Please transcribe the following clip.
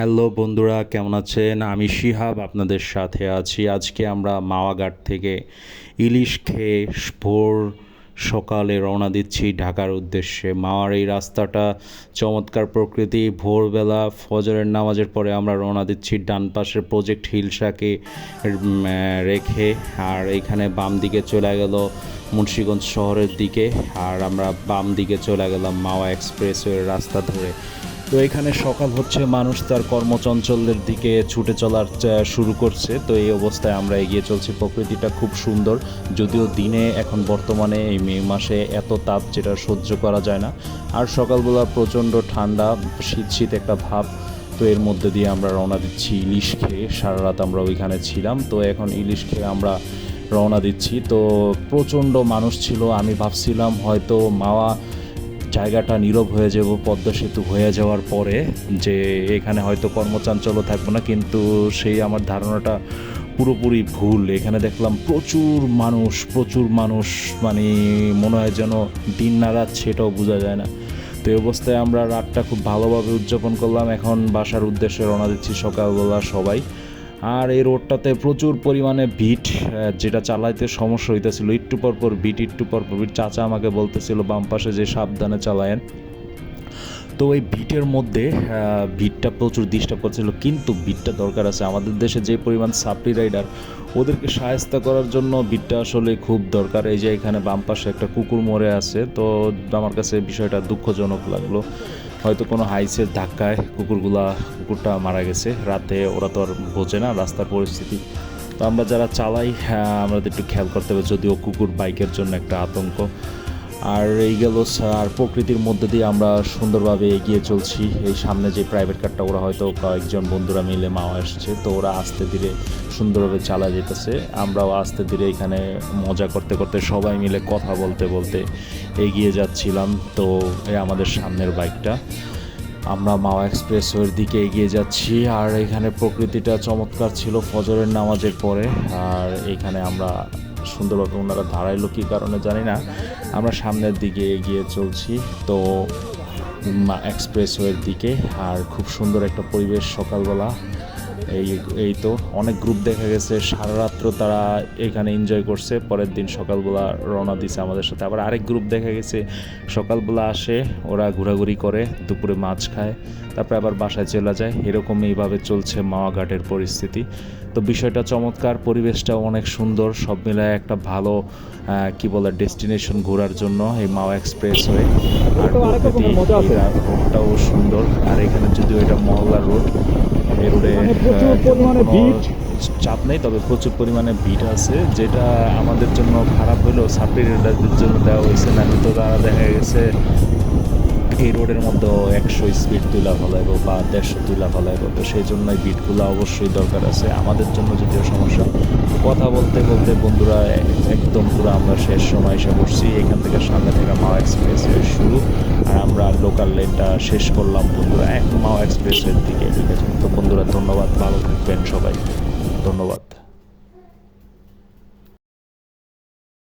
Hello বন্ধুরা, কেমন আছেন? আমি শিহাব আপনাদের সাথে আছি। আজকে আমরা মাওয়াঘাট থেকে ইলিশ খেয়ে ভোর সকালে রওনা দিচ্ছি ঢাকার উদ্দেশ্যে। মাওয়ার এই রাস্তাটা চমৎকার প্রকৃতি। ভোরবেলা ফজরের নামাজের পরে আমরা রওনা দিচ্ছি ডান পাশের প্রজেক্ট হিলসাকে রেখে। আর এইখানে বাম দিকে চলে গেল মুন্সিগঞ্জ শহরের দিকে। আর আমরা বাম দিকে চলে গেলাম মাওয়া এক্সপ্রেসওয়ের রাস্তা ধরে। তো এখানে সকাল হচ্ছে, মানুষ তার কর্মচঞ্চলের দিকে ছুটে চলার শুরু করছে। তো এই অবস্থায় আমরা এগিয়ে চলছি। প্রকৃতিটা খুব সুন্দর, যদিও দিনে এখন বর্তমানে এই মে মাসে এত তাপ যেটা সহ্য করা যায় না। আর সকালবেলা প্রচণ্ড ঠান্ডা, শীত শীত একটা ভাব, তো এর মধ্যে দিয়ে আমরা রওনা দিচ্ছি ইলিশ খেয়ে। সারা রাত আমরা ওইখানে ছিলাম, তো এখন ইলিশ খেয়ে আমরা রওনা দিচ্ছি। তো প্রচণ্ড মানুষ ছিল, আমি ভাবছিলাম হয়তো মাওয়া জায়গাটা নীরব হয়ে যাব, পদ্মা সেতু হয়ে যাওয়ার পরে যে এখানে হয়তো কর্মচাঞ্চল্য থাকবে না, কিন্তু সেই আমার ধারণাটা পুরোপুরি ভুল। এখানে দেখলাম প্রচুর মানুষ প্রচুর মানুষ মানে মনে হয় যেন দিন না রাত সেটাও বোঝা যায় না। তো এই অবস্থায় আমরা রাতটা খুব ভালোভাবে উদযাপন করলাম। এখন বাসার উদ্দেশ্যে রওনা দিচ্ছি সকালবেলা সবাই। আর এই রোডটাতে প্রচুর পরিমাণে ভিট যেটা চালাইতে সমস্যা হইতেছিল। একটু পর পর ভিট, একটু পর পর ভিট। চাচা আমাকে বলতেছিল, বাম পাশে যে সাবধানে চালায়েন। তো এই ভিটের মধ্যে ভিটটা প্রচুর ডিস্টার্ব করছিল, কিন্তু ভিটটা দরকার আছে। আমাদের দেশে যে পরিমাণ সাপ্লি রাইডার, ওদেরকে সাহায্য করার জন্য বিটটা আসলে খুব দরকার। এই যে এখানে বাম পাশে একটা কুকুর মরে আছে, তো আমার কাছে বিষয়টা দুঃখজনক লাগল। হয়তো কোনো হাইসের ধাক্কায় কুকুরগুলা কুকুরটা মারা গেছে। রাতে ওরা তো আর বোঝে না রাস্তার পরিস্থিতি। তো আমরা যারা চালাই হ্যাঁ, আমাদের একটু খেয়াল করতে হবে যদিও কুকুর বাইকের জন্য একটা আতঙ্ক। আর এই গেল আর প্রকৃতির মধ্যে দিয়ে আমরা সুন্দরভাবে এগিয়ে চলছি। এই সামনে যে প্রাইভেট কারটা ওরা হয়তো কয়েকজন বন্ধুরা মিলে মাও আসছে তো ওরা আস্তে ধীরে সুন্দরভাবে চালা যেতেছে। আমরাও আস্তে ধীরে এখানে মজা করতে করতে সবাই মিলে কথা বলতে বলতে এগিয়ে যাচ্ছিলাম। তো এই আমাদের সামনের বাইকটা আমরা মাওয়া এক্সপ্রেসওয়ের দিকে এগিয়ে যাচ্ছি, আর এখানে প্রকৃতিটা চমৎকার ছিল ফজরের নামাজের পরে। আর এখানে আমরা সুন্দরভাবে ওনারা দাঁড়াইলো কী কারণে জানি না। আমরা সামনের দিকে এগিয়ে চলছি। তো এক্সপ্রেসওয়ের দিকে আর খুব সুন্দর একটা পরিবেশ সকালবেলা। এই এই তো অনেক গ্রুপ দেখা গেছে, সারা রাত্র তারা এখানে এনজয় করছে, পরের দিন সকালবেলা রওনা দিছে আমাদের সাথে। আবার আরেক গ্রুপ দেখা গেছে, সকালবেলা আসে, ওরা ঘোরাঘুরি করে, দুপুরে মাছ খায়, তারপরে আবার বাসায় চলে যায়। এরকম এইভাবে চলছে মাওয়াঘাটের পরিস্থিতি। তো বিষয়টা চমৎকার, পরিবেশটাও অনেক সুন্দর, সব মিলায় একটা ভালো কি বলে ডেস্টিনেশন ঘোরার জন্য এই মাওয়া এক্সপ্রেস হয়ে আর রোডটাও সুন্দর। আর এখানে যদিও এটা মহল্লা রোড এই রোডে মানে পরিমাণে ভিড়। চাপ নেই তবে প্রচুর পরিমাণে ভিড় আছে যেটা আমাদের জন্য খারাপ হলেও সাপ্লি রেডারদের জন্য দেওয়া হয়েছে না তো তারা দেখা গেছে এই রোডের মধ্যে একশো স্পিড তুলা ফেলাইব বা দেড়শো তুলা ফেলাইব তো সেই জন্যই বিটগুলো অবশ্যই দরকার আছে আমাদের জন্য যদিও সমস্যা কথা বলতে বলতে বন্ধুরা একদম পুরো আমরা শেষ সময় এসে পড়ছি এখান থেকে সামনে লোকাল লেনটা শেষ করলাম বন্ধুরা, এক মাও এক্সপ্রেসের দিকে ঠিক আছে তো বন্ধুরা, ধন্যবাদ, ভালো থাকবেন সবাই। ধন্যবাদ।